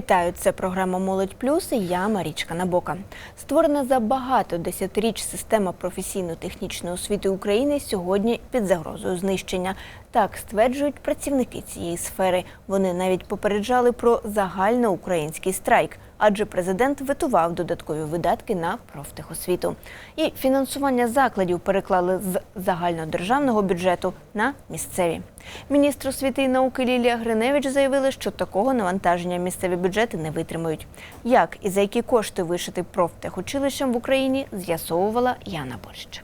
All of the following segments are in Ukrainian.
Вітаю! Це програма Молодь Плюс. і Я Марічка Набока. Створена за багато десятиріч система професійно-технічної освіти України сьогодні під загрозою знищення. Так стверджують працівники цієї сфери. Вони навіть попереджали про загальноукраїнський страйк, адже президент ветував додаткові видатки на профтехосвіту. І фінансування закладів переклали з загальнодержавного бюджету на місцеві. Міністр освіти і науки Лілія Гриневич заявили, що такого навантаження місцеві бюджети не витримають. Як і за які кошти вишити профтехучилищам в Україні, з'ясовувала Яна Борщ.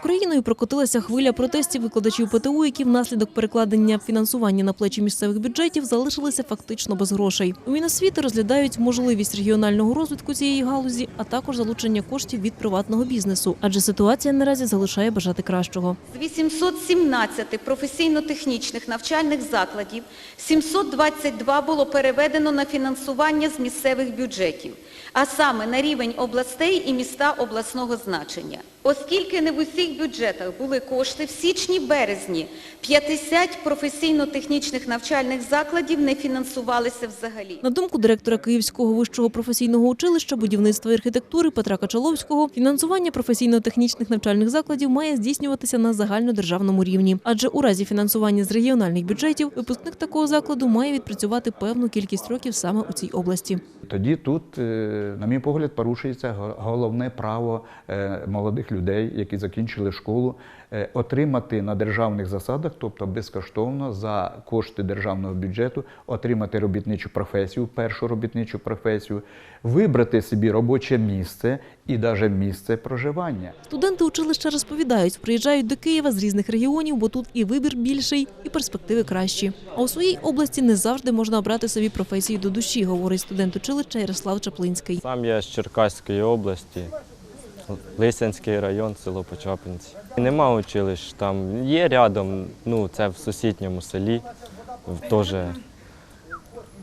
Україною прокотилася хвиля протестів викладачів ПТУ, які внаслідок перекладення фінансування на плечі місцевих бюджетів залишилися фактично без грошей. У Міносвіти розглядають можливість регіонального розвитку цієї галузі, а також залучення коштів від приватного бізнесу, адже ситуація наразі залишає бажати кращого. З 817 професійно-технічних навчальних закладів 722 було переведено на фінансування з місцевих бюджетів, а саме на рівень областей і міста обласного значення. Оскільки не в усіх бюджетах були кошти, в січні-березні 50 професійно-технічних навчальних закладів не фінансувалися взагалі. На думку директора Київського вищого професійного училища будівництва і архітектури Петра Качаловського, фінансування професійно-технічних навчальних закладів має здійснюватися на загальнодержавному рівні. Адже у разі фінансування з регіональних бюджетів випускник такого закладу має відпрацювати певну кількість років саме у цій області. Тоді тут, е, на мій погляд, порушується головне право е, молодих людей, які закінчили школу, е, отримати на державних засадах, тобто безкоштовно за кошти державного бюджету, отримати робітничу професію, першу робітничу професію, вибрати собі робоче місце і навіть місце проживання. Студенти училища розповідають, приїжджають до Києва з різних регіонів, бо тут і вибір більший, і перспективи кращі. А у своїй області не завжди можна обрати собі професію до душі, говорить студент училища Ярослав Чаплинський. Сам я з Черкаської області, Лисянський район, село Почапинці. Нема училищ, там є рядом, ну це в сусідньому селі, теж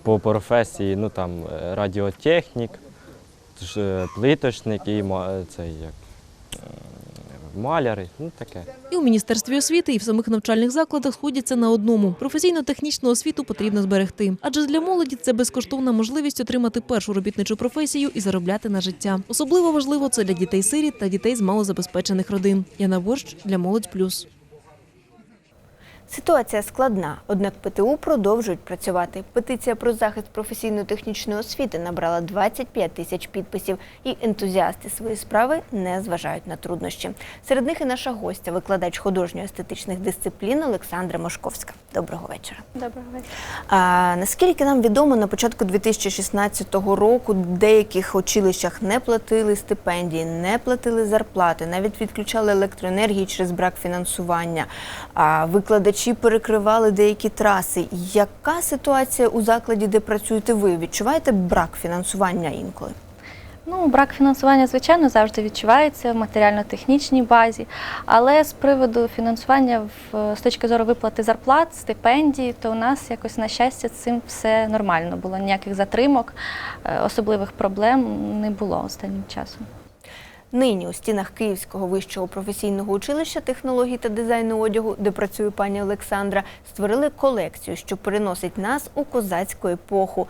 по професії, ну там радіотехнік, е, плиточник і цей як е, маляри, ну таке. І у міністерстві освіти, і в самих навчальних закладах сходяться на одному: професійно-технічну освіту потрібно зберегти. Адже для молоді це безкоштовна можливість отримати першу робітничу професію і заробляти на життя. Особливо важливо це для дітей сиріт та дітей з малозабезпечених родин. Яна Борщ для молодь плюс. Ситуація складна, однак ПТУ продовжують працювати. Петиція про захист професійно-технічної освіти набрала 25 тисяч підписів, і ентузіасти своєї справи не зважають на труднощі. Серед них і наша гостя, викладач художньо-естетичних дисциплін Олександра Мошковська. Доброго вечора. Доброго вечора. А, наскільки нам відомо, на початку 2016 року в деяких училищах не платили стипендії, не платили зарплати, навіть відключали електроенергію через брак фінансування. А викладачі перекривали деякі траси. Яка ситуація у закладі, де працюєте ви? Відчуваєте брак фінансування інколи? Ну, брак фінансування, звичайно, завжди відчувається в матеріально-технічній базі, але з приводу фінансування в, з точки зору виплати зарплат, стипендій, то у нас якось, на щастя, цим все нормально було. Ніяких затримок, е, особливих проблем не було останнім часом. Нині у стінах Київського вищого професійного училища технологій та дизайну одягу, де працює пані Олександра, створили колекцію, що переносить нас у козацьку епоху,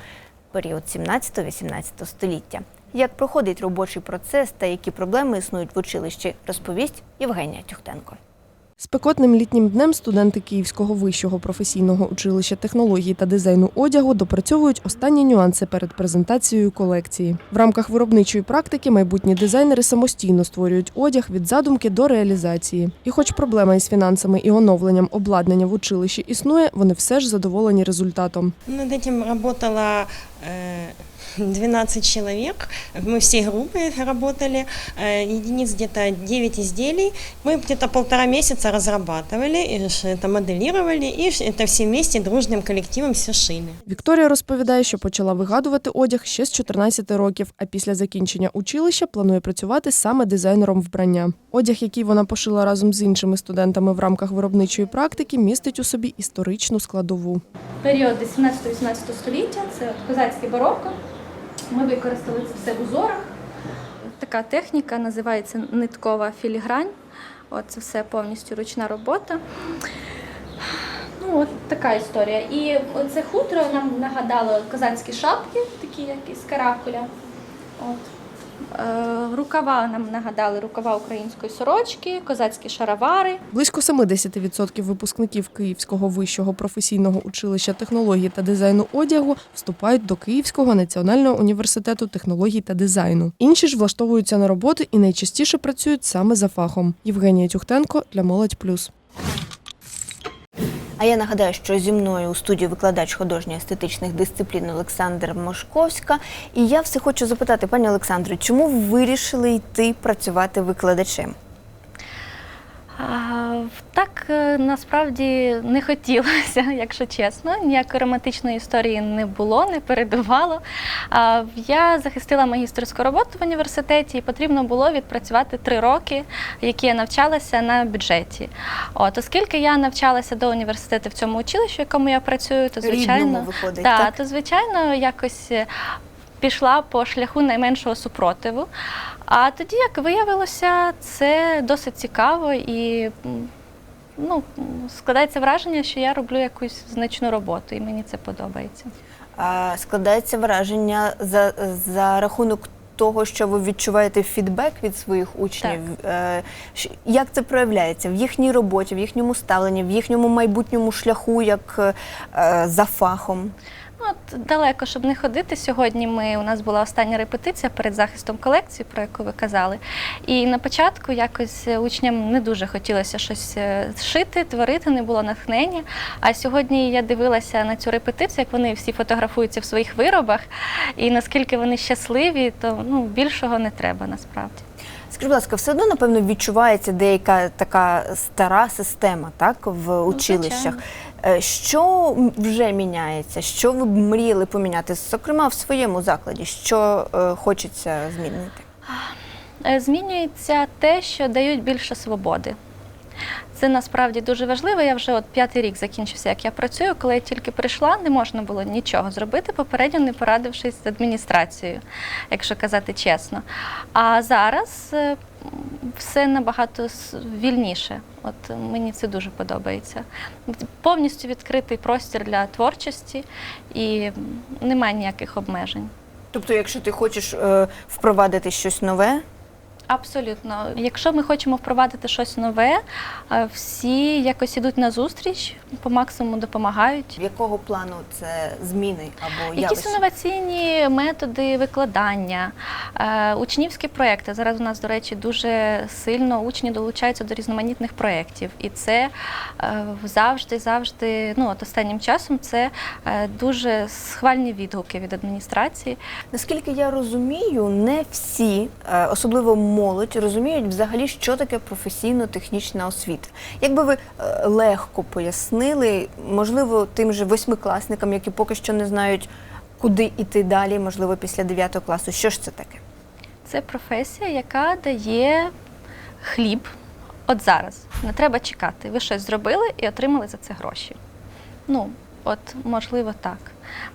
період 17-18 століття. Як проходить робочий процес та які проблеми існують в училищі, розповість Євгенія Тюхтенко. Спекотним літнім днем студенти Київського вищого професійного училища технології та дизайну одягу допрацьовують останні нюанси перед презентацією колекції. В рамках виробничої практики майбутні дизайнери самостійно створюють одяг від задумки до реалізації. І хоч проблема із фінансами і оновленням обладнання в училищі існує, вони все ж задоволені результатом. Над этим работало э, 12 человек. Мы все группы работали. Э, Единиц где-то 9 изделий. Мы где-то полтора месяца разрабатывали, и ш- это моделировали, и ш- это все вместе дружным коллективом все шили. Вікторія розповідає, що почала вигадувати одяг ще з 14 років, а після закінчення училища планує працювати саме дизайнером вбрання. Одяг, який вона пошила разом з іншими студентами в рамках виробничої практики, містить у собі історичну складову. Період 17-18 століття це козацьке барокко. ми використали це все в узорах. Така техніка називається ниткова філігрань. От це все повністю ручна робота. Ну, от така історія. І це хутро нам нагадало козацькі шапки, такі як із каракуля. От. Е, рукава нам нагадали рукава української сорочки, козацькі шаровари. Близько 70% випускників Київського вищого професійного училища технологій та дизайну одягу вступають до Київського національного університету технологій та дизайну. Інші ж влаштовуються на роботи і найчастіше працюють саме за фахом. Євгенія Тюхтенко для Молодь Плюс. А я нагадаю, що зі мною у студії викладач художньо-естетичних дисциплін Олександр Мошковська. І я все хочу запитати, пані Олександру, чому ви вирішили йти працювати викладачем? А, так е, насправді не хотілося, якщо чесно. Ніякої романтичної історії не було, не передувало. Я захистила магістерську роботу в університеті, і потрібно було відпрацювати три роки, які я навчалася на бюджеті. От, оскільки я навчалася до університету в цьому училищі, в якому я працюю, то звичайно, виходить, та, так? то звичайно якось. е, Пішла по шляху найменшого супротиву. А тоді, як виявилося, це досить цікаво і ну, складається враження, що я роблю якусь значну роботу, і мені це подобається. А, складається враження за, за рахунок того, що ви відчуваєте фідбек від своїх учнів. Е, щ- Як це проявляється в їхній роботі, в їхньому ставленні, в їхньому майбутньому шляху, як е, за фахом? Ну, от далеко, щоб не ходити. Сьогодні ми у нас була остання репетиція перед захистом колекції, про яку ви казали. І на початку якось учням не дуже хотілося щось е, шити, творити, не було натхнення. А сьогодні я дивилася на цю репетицію, як вони всі фотографуються в своїх виробах, і наскільки вони щасливі, то ну більшого не треба насправді. Скажіть, будь ласка, все одно, напевно, відчувається деяка така стара система, так, в училищах. Е, Що вже міняється? Що ви б мріяли поміняти? Зокрема, в своєму закладі, що е, хочеться змінити? Е, Змінюється те, що дають більше свободи. Це насправді дуже важливо. Я вже от п'ятий рік закінчився, як я працюю. Коли я тільки прийшла, не можна було нічого зробити, попередньо не порадившись з адміністрацією, якщо казати чесно. А зараз е, все набагато вільніше. От мені це дуже подобається. Повністю відкритий простір для творчості і немає ніяких обмежень. Тобто, якщо ти хочеш е, впровадити щось нове, Абсолютно. Якщо ми хочемо впровадити щось нове, е, всі якось ідуть на зустріч, по максимуму допомагають. в якого плану це зміни або Якісь явища? інноваційні методи викладання, е, учнівські проекти. Зараз у нас, до речі, дуже сильно учні долучаються до різноманітних проєктів. І це е, завжди, завжди, ну от останнім часом це дуже схвальні відгуки від адміністрації. Наскільки я розумію, не всі, особливо молодь, розуміють взагалі, що таке професійно-технічна освіта. Якби ви е, легко пояснили, можливо, тим же восьмикласникам, які поки що не знають, куди йти далі, можливо, після 9 класу, що ж це таке? Це професія, яка дає хліб от зараз. Не треба чекати. Ви щось зробили і отримали за це гроші. Ну, от можливо, так.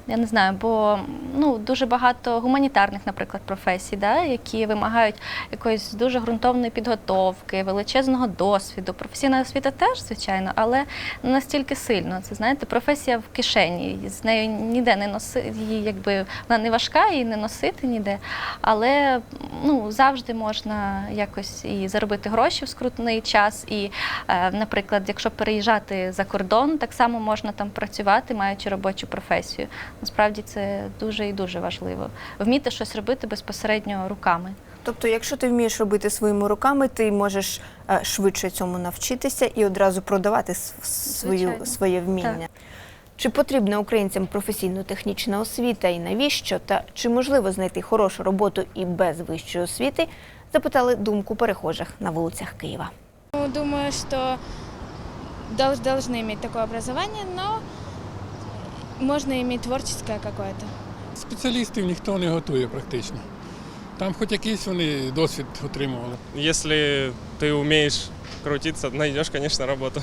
Я не знаю, бо ну, дуже багато гуманітарних, наприклад, професій, да, які вимагають якоїсь дуже ґрунтовної підготовки, величезного досвіду. Професійна освіта теж, звичайно, але не настільки сильно. Це знаєте, професія в кишені. З нею ніде не носити, її якби вона не важка, її не носити ніде. Але ну, завжди можна якось і заробити гроші в скрутний час. І, е, наприклад, якщо переїжджати за кордон, так само можна там працювати, маючи робочу професію. Насправді це дуже і дуже важливо. Вміти щось робити безпосередньо руками. Тобто, якщо ти вмієш робити своїми руками, ти можеш е, швидше цьому навчитися і одразу продавати свою, Звичайно. своє вміння. Чи потрібна українцям професійно-технічна освіта і навіщо? Та чи можливо знайти хорошу роботу і без вищої освіти? Запитали думку перехожих на вулицях Києва. Ну, Думаю, долж- должны иметь такое образование, но можно иметь творческое какое-то. Спеціалістів ніхто не готує практично. Там хоч якийсь вони досвід отримували. Если ты умеешь крутиться, найдешь, конечно, работу.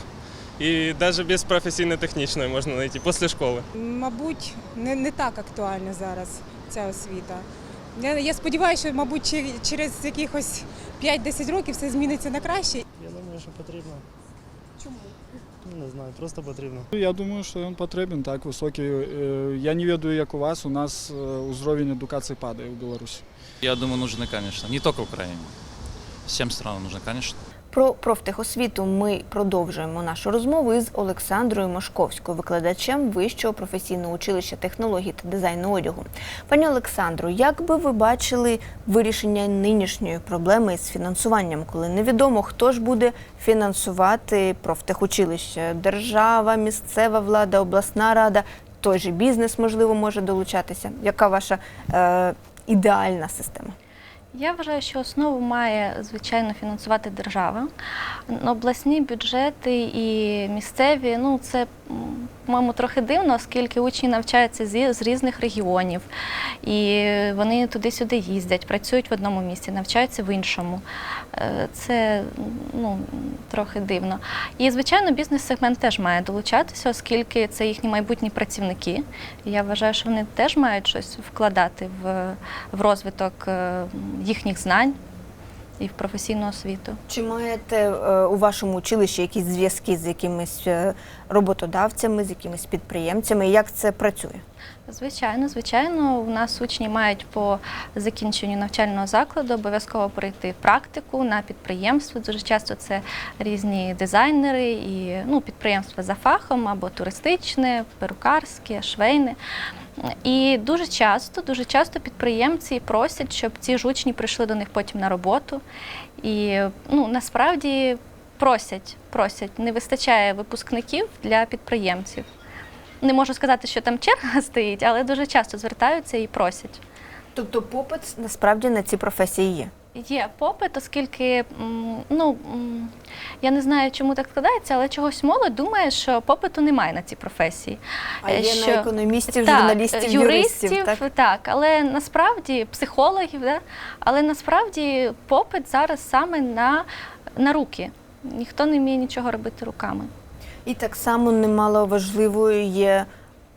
И даже без професійно-технічної можна знайти після школи. Мабуть, не, не так актуальна зараз ця освіта. Я, я сподіваюся, що, мабуть, через якихось 5-10 років все зміниться на краще. Я думаю, що потрібно. Чому? Не знаю, просто потрібно. Я думаю, що він потрібен, так, високий. Е, Я не ведаю, як у вас, у нас узровень уровень едукації падає в Білорусі. Я думаю, нужны, конечно. Не только Україні. Всем странам нужны, конечно. Про профтехосвіту ми продовжуємо нашу розмову із Олександрою Мошковською, викладачем Вищого професійного училища технологій та дизайну одягу. Пані Олександру, як би ви бачили вирішення нинішньої проблеми з фінансуванням, коли невідомо хто ж буде фінансувати профтехучилище? Держава, місцева влада, обласна рада, той же бізнес можливо може долучатися. Яка ваша е, ідеальна система? Я вважаю, що основу має звичайно фінансувати держава. Обласні бюджети і місцеві, ну це по-моєму трохи дивно, оскільки учні навчаються з різних регіонів, і вони туди-сюди їздять, працюють в одному місці, навчаються в іншому. Е, Це ну, трохи дивно. І, звичайно, бізнес-сегмент теж має долучатися, оскільки це їхні майбутні працівники. Я вважаю, що вони теж мають щось вкладати в, в розвиток е, їхніх знань і в професійну освіту. Чи маєте е, у вашому училищі якісь зв'язки з якимись е, роботодавцями, з якимись підприємцями? Як це працює? Звичайно, звичайно, у нас учні мають по закінченню навчального закладу обов'язково пройти практику на підприємство. Дуже часто це різні дизайнери і ну, підприємства за фахом або туристичне, перукарське, швейне. І дуже часто, дуже часто підприємці просять, щоб ці ж учні прийшли до них потім на роботу. І ну, насправді просять, просять, не вистачає випускників для підприємців. Не можу сказати, що там черга стоїть, але дуже часто звертаються і просять. Тобто попит насправді на ці професії є. Є попит, оскільки ну я не знаю, чому так складається, але чогось молодь думає, що попиту немає на ці професії. А Е, є на економістів, так, журналістів, юристів, юристів, так? але насправді психологів, да? але насправді попит зараз саме на, на руки. Ніхто не вміє нічого робити руками. І так само немало важливою є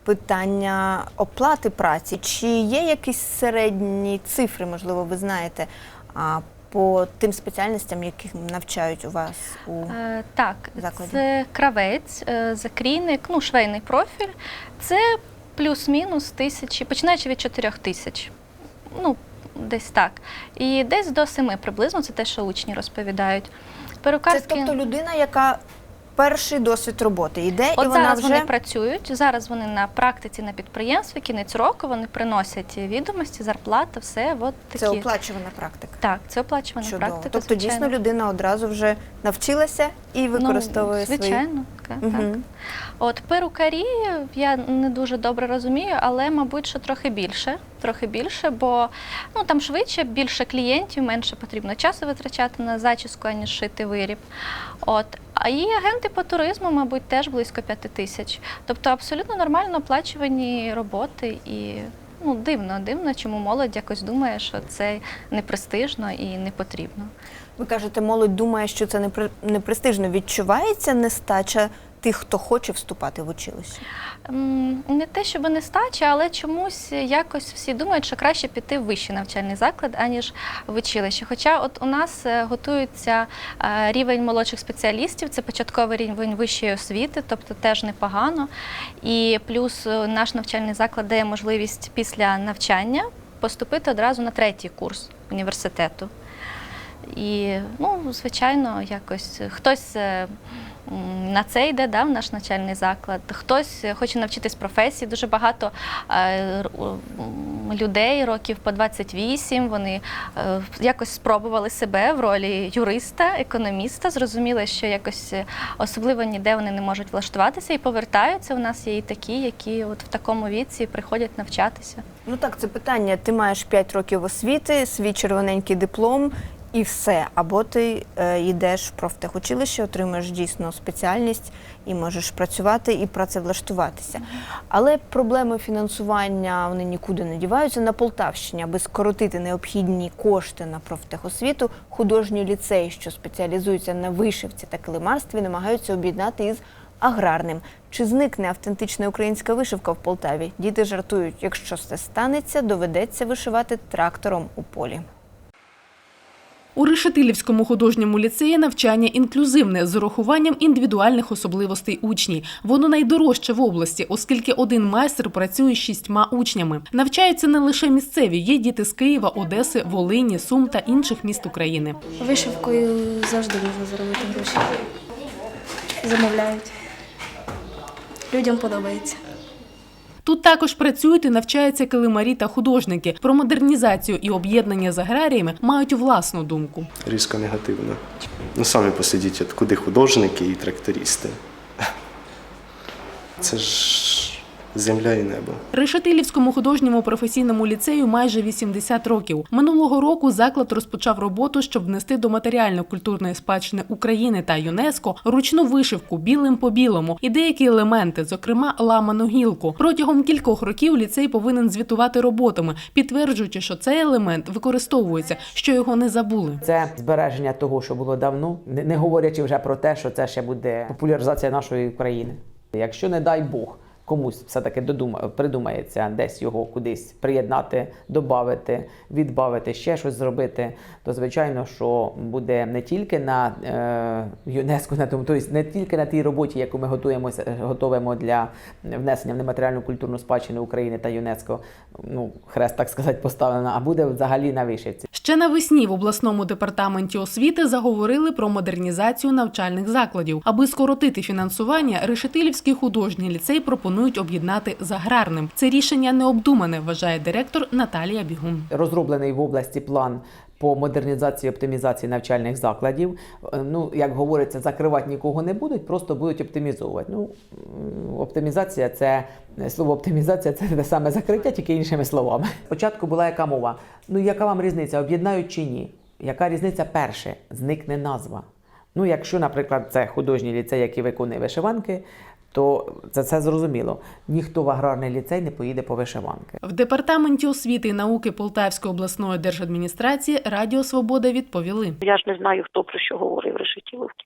питання оплати праці. Чи є якісь середні цифри, можливо, ви знаєте, по тим спеціальностям, яких навчають у вас у Е, так, закладі? це кравець, е, закрійник, ну, швейний профіль. Це плюс-мінус тисячі, починаючи від 4 тисяч. Ну, десь так. І десь до семи приблизно, це те, що учні розповідають. Це тобто людина, яка перший досвід роботи йде, От і вона зараз вже вони працюють. Зараз вони на практиці на підприємстві, кінець року вони приносять відомості, зарплата, все. От такі. це оплачувана практика. Так, це оплачувана Чудово. практика. Тобто звичайно. дійсно людина одразу вже навчилася і використовує ну, звичайно, так. так. От перукарі я не дуже добре розумію, але мабуть, що трохи більше. Трохи більше, бо ну там швидше, більше клієнтів, менше потрібно часу витрачати на зачіску, аніж шити виріб. От. А і агенти по туризму, мабуть, теж близько п'яти тисяч. Тобто абсолютно нормально оплачувані роботи і ну, дивно, дивно, чому молодь якось думає, що це не престижно і не потрібно. Ви кажете, молодь думає, що це непри- непрестижно. Відчувається нестача тих, хто хоче вступати в училище? Не те, щоб не стача, але чомусь якось всі думають, що краще піти в вищий навчальний заклад, аніж в училище. Хоча от у нас е, готується е, рівень молодших спеціалістів, це початковий рівень вищої освіти, тобто теж непогано. І плюс е, наш навчальний заклад дає можливість після навчання поступити одразу на третій курс університету. І, ну, звичайно, якось хтось на це йде, да, в наш навчальний заклад, хтось хоче навчитись професії. Дуже багато е, людей, років по 28, вони е, якось спробували себе в ролі юриста, економіста, зрозуміли, що якось е, особливо ніде вони не можуть влаштуватися і повертаються. У нас є і такі, які от в такому віці приходять навчатися. Ну так, це питання. Ти маєш 5 років освіти, свій червоненький диплом і все. Або ти е, йдеш в профтехучилище, отримуєш дійсно спеціальність і можеш працювати і працевлаштуватися. Але проблеми фінансування вони нікуди не діваються. На Полтавщині, аби скоротити необхідні кошти на профтехосвіту, художній ліцей, що спеціалізується на вишивці та килимарстві, намагаються об'єднати із аграрним. Чи зникне автентична українська вишивка в Полтаві? Діти жартують, якщо це станеться, доведеться вишивати трактором у полі. У Решетилівському художньому ліцеї навчання інклюзивне з урахуванням індивідуальних особливостей учнів. Воно найдорожче в області, оскільки один майстер працює з шістьма учнями. Навчаються не лише місцеві, є діти з Києва, Одеси, Волині, Сум та інших міст України. Вишивкою завжди можна заробити гроші. Замовляють. Людям подобається. Тут також працюють і навчаються килимарі та художники. Про модернізацію і об'єднання з аграріями мають власну думку. різко негативно. Ну, самі посидіть, от куди художники і трактористи. Це ж земля і небо. Решетилівському художньому професійному ліцею майже 80 років. Минулого року заклад розпочав роботу, щоб внести до матеріально-культурної спадщини України та ЮНЕСКо ручну вишивку білим по білому і деякі елементи, зокрема ламану гілку. Протягом кількох років ліцей повинен звітувати роботами, підтверджуючи, що цей елемент використовується, що його не забули. Це збереження того, що було давно, не не говорячи вже про те, що це ще буде популяризація нашої країни. Якщо не дай Бог. Комусь все-таки додума, придумається десь його кудись приєднати, додати, відбавити, ще щось зробити, то звичайно, що буде не тільки на е, ЮНЕСКО, на тому, тобто не тільки на тій роботі, яку ми готуємося, готуємо для внесення в нематеріальну культурну спадщину України та ЮНЕСКо, ну хрест так сказати, поставлено, а буде взагалі на вишивці. Ще навесні в обласному департаменті освіти заговорили про модернізацію навчальних закладів. Аби скоротити фінансування, Решетилівський художній ліцей пропонують об'єднати з аграрним. Це рішення необдумане, вважає директор Наталія Бігун. розроблений в області план по модернізації оптимізації навчальних закладів. Е, Ну, як говориться, закривати нікого не будуть, просто будуть оптимізовувати. Ну, оптимізація це слово оптимізація це те саме закриття, тільки іншими словами. Спочатку була яка мова? Ну, яка вам різниця, об'єднають чи ні? Яка різниця перше? Зникне назва. Ну, якщо, наприклад, це художній ліцей, який виконує вишиванки, то це, це зрозуміло. Ніхто в аграрний ліцей не поїде по вишиванки. В департаменті освіти і науки Полтавської обласної держадміністрації Радіо Свобода відповіли. Я ж не знаю, хто про що говорив Решетіловки.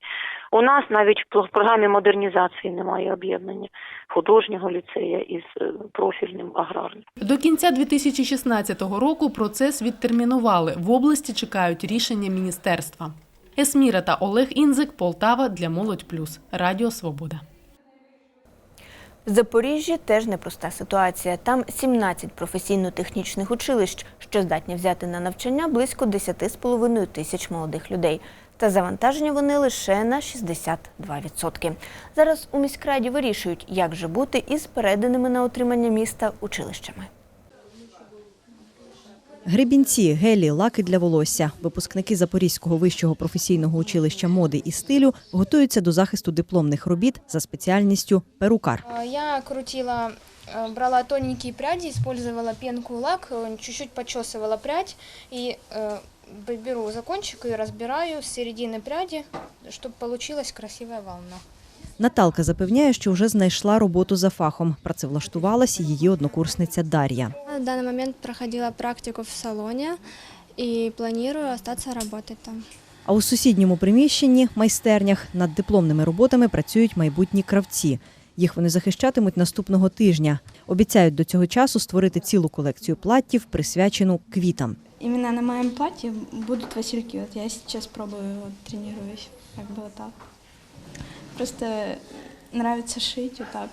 У нас навіть в програмі модернізації немає об'єднання художнього ліцея із е, профільним аграрним. До кінця 2016 року процес відтермінували. В області чекають рішення міністерства. Есміра та Олег Інзик, Полтава для Молодь Плюс. Радіо Свобода. В Запоріжжі теж непроста ситуація. Там 17 професійно-технічних училищ, що здатні взяти на навчання близько 10,5 тисяч молодих людей. Та завантажені вони лише на 62%. Зараз у міськраді вирішують, як же бути із переданими на отримання міста училищами. Гребінці, гелі, лаки для волосся. Випускники Запорізького вищого професійного училища моди і стилю готуються до захисту дипломних робіт за спеціальністю перукар. А, Я крутила, э, брала тоненькие пряди, использовала пенку и лак, э, чуть-чуть почесывала прядь и э, б- беру за кончик и разбираю с середины пряди, чтобы получилась красивая волна. Наталка запевняє, що вже знайшла роботу за фахом. Працевлаштувалась її однокурсниця Дар'я. В данный момент проходила практику в салоне и планирую остаться работать там. А у сусідньому приміщенні майстернях над дипломними роботами працюють майбутні кравці. Їх вони захищатимуть наступного тижня. Обіцяють до цього часу створити цілу колекцію платтів, присвячену квітам. Именно на моем платье будут васильки. Вот я сейчас пробую, тренируюсь, как бы так. Просто нравится шить вот так.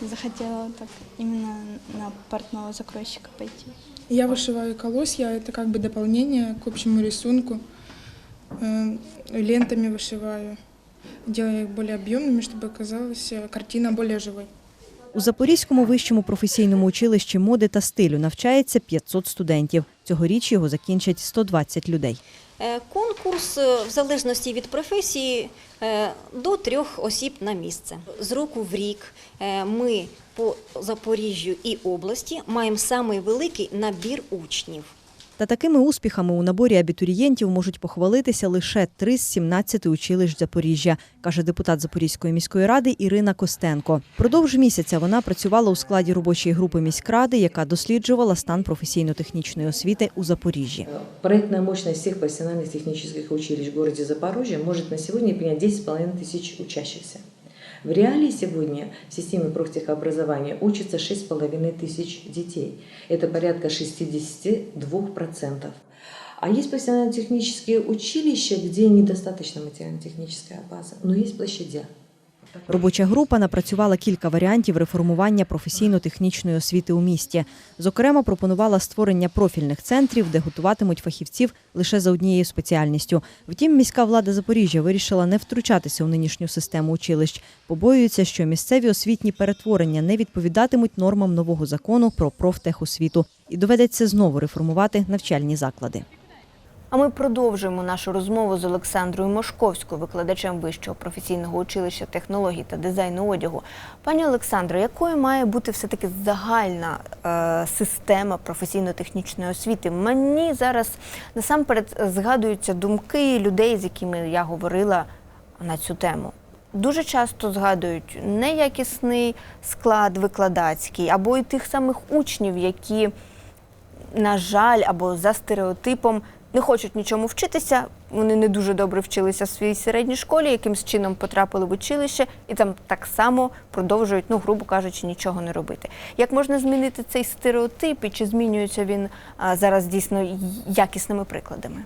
Захотела вот так именно на портного закройщика пойти. Я вышиваю колосья, это как бы дополнение к общему рисунку. Э, Лентами вышиваю. Делаю их более объемными, чтобы казалась э, картина более живой. У Запорізькому вищому професійному училищі моди та стилю навчається 500 студентів. Цьогоріч його закінчать 120 людей. Е, Конкурс е, в залежності від професії е, до трьох осіб на місце. З року в рік ми по Запоріжжю і області маємо самий великий набір учнів. Та такими успіхами у наборі абітурієнтів можуть похвалитися лише три з 17 училищ Запоріжжя, каже депутат Запорізької міської ради Ірина Костенко. Продовж місяця вона працювала у складі робочої групи міськради, яка досліджувала стан професійно-технічної освіти у Запоріжжі. Проектная мощность всех профессиональных технических училищ в городе Запорожье может на сегодня принять 10,5 тысяч учащихся. В реалии сегодня в системе профтехобразования учатся 6,5 тысяч детей. Это порядка 62%. А есть профессионально-технические училища, где недостаточно материально-техническая база, но есть площадя. Робоча група напрацювала кілька варіантів реформування професійно-технічної освіти у місті. Зокрема, пропонувала створення профільних центрів, де готуватимуть фахівців лише за однією спеціальністю. Втім, міська влада Запоріжжя вирішила не втручатися у нинішню систему училищ. Побоюється, що місцеві освітні перетворення не відповідатимуть нормам нового закону про профтехосвіту і доведеться знову реформувати навчальні заклади. А ми продовжуємо нашу розмову з Олександрою Мошковською, викладачем вищого професійного училища технологій та дизайну одягу. Пані Олександро, якою має бути все таки загальна е, система професійно-технічної освіти? Мені зараз насамперед згадуються думки людей, з якими я говорила на цю тему. Дуже часто згадують неякісний склад викладацький або й тих самих учнів, які на жаль, або за стереотипом не хочуть нічому вчитися. Вони не дуже добре вчилися в своїй середній школі, якимсь чином потрапили в училище і там так само продовжують, ну грубо кажучи, нічого не робити. Як можна змінити цей стереотип і чи змінюється він а, зараз дійсно якісними прикладами?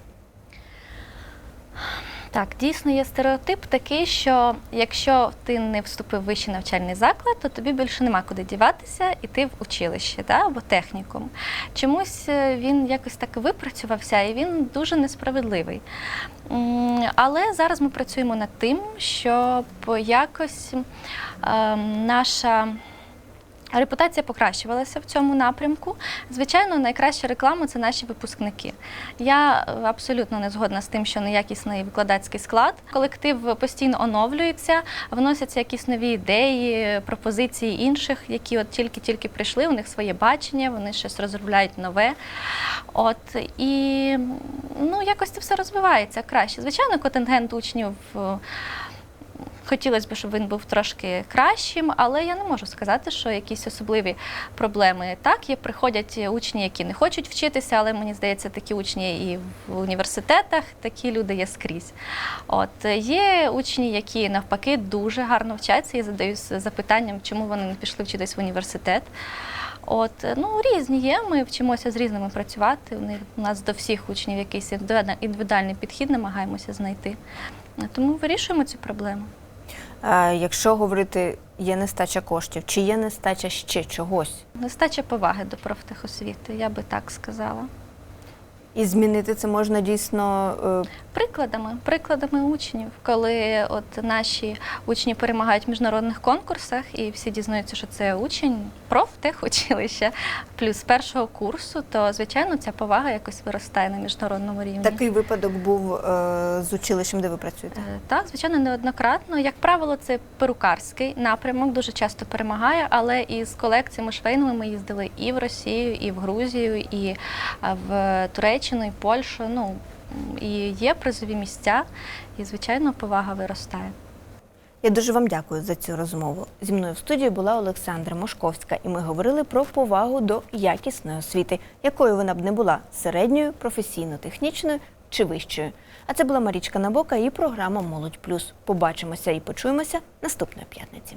Так, дійсно є стереотип такий, що якщо ти не вступив в вищий навчальний заклад, то тобі більше нема куди діватися, іти в училище да, або технікум. Чомусь е, він якось так випрацювався і він дуже несправедливий. Але зараз ми працюємо над тим, щоб якось ем, наша. Репутація покращувалася в цьому напрямку. Звичайно, найкраща реклама це наші випускники. Я е, абсолютно не згодна з тим, що неякісний викладацький склад. Колектив постійно оновлюється, вносяться якісь нові ідеї, пропозиції інших, які от тільки-тільки прийшли, у них своє бачення, вони щось розробляють нове. От і ну якось це все розвивається краще. Звичайно, контингент учнів. Хотілося б, щоб він був трошки кращим, але я не можу сказати, що якісь особливі проблеми. Так, є приходять учні, які не хочуть вчитися, але мені здається, такі учні і в університетах, такі люди є скрізь. От є учні, які навпаки дуже гарно вчаться і задаються запитанням, чому вони не пішли вчитись в університет. От ну різні є. Ми вчимося з різними працювати. У них- У нас до всіх учнів якийсь індивідуальний підхід, намагаємося знайти. Тому вирішуємо цю проблему. Е, Якщо говорити, є нестача коштів, чи є нестача ще чогось? Нестача поваги до профтехосвіти, я би так сказала. І змінити це можна дійсно е, Прикладами, прикладами учнів, коли от наші учні перемагають в міжнародних конкурсах, і всі дізнаються, що це учень профтехучилища, плюс першого курсу, то звичайно ця повага якось виростає на міжнародному рівні. такий випадок був е, з училищем, де ви працюєте. Е, Так, звичайно, неоднократно. Як правило, це перукарський напрямок, дуже часто перемагає, але із колекціями швейними ми їздили і в Росію, і в Грузію, і в Туреччину, і Польщу. Ну і є призові місця, і звичайно повага виростає. Я дуже вам дякую за цю розмову. Зі мною в студії була Олександра Мошковська, і ми говорили про повагу до якісної освіти, якою вона б не була середньою, професійно-технічною чи вищою. А це була Марічка Набока і програма Молодь Плюс. Побачимося і почуємося наступної п'ятниці.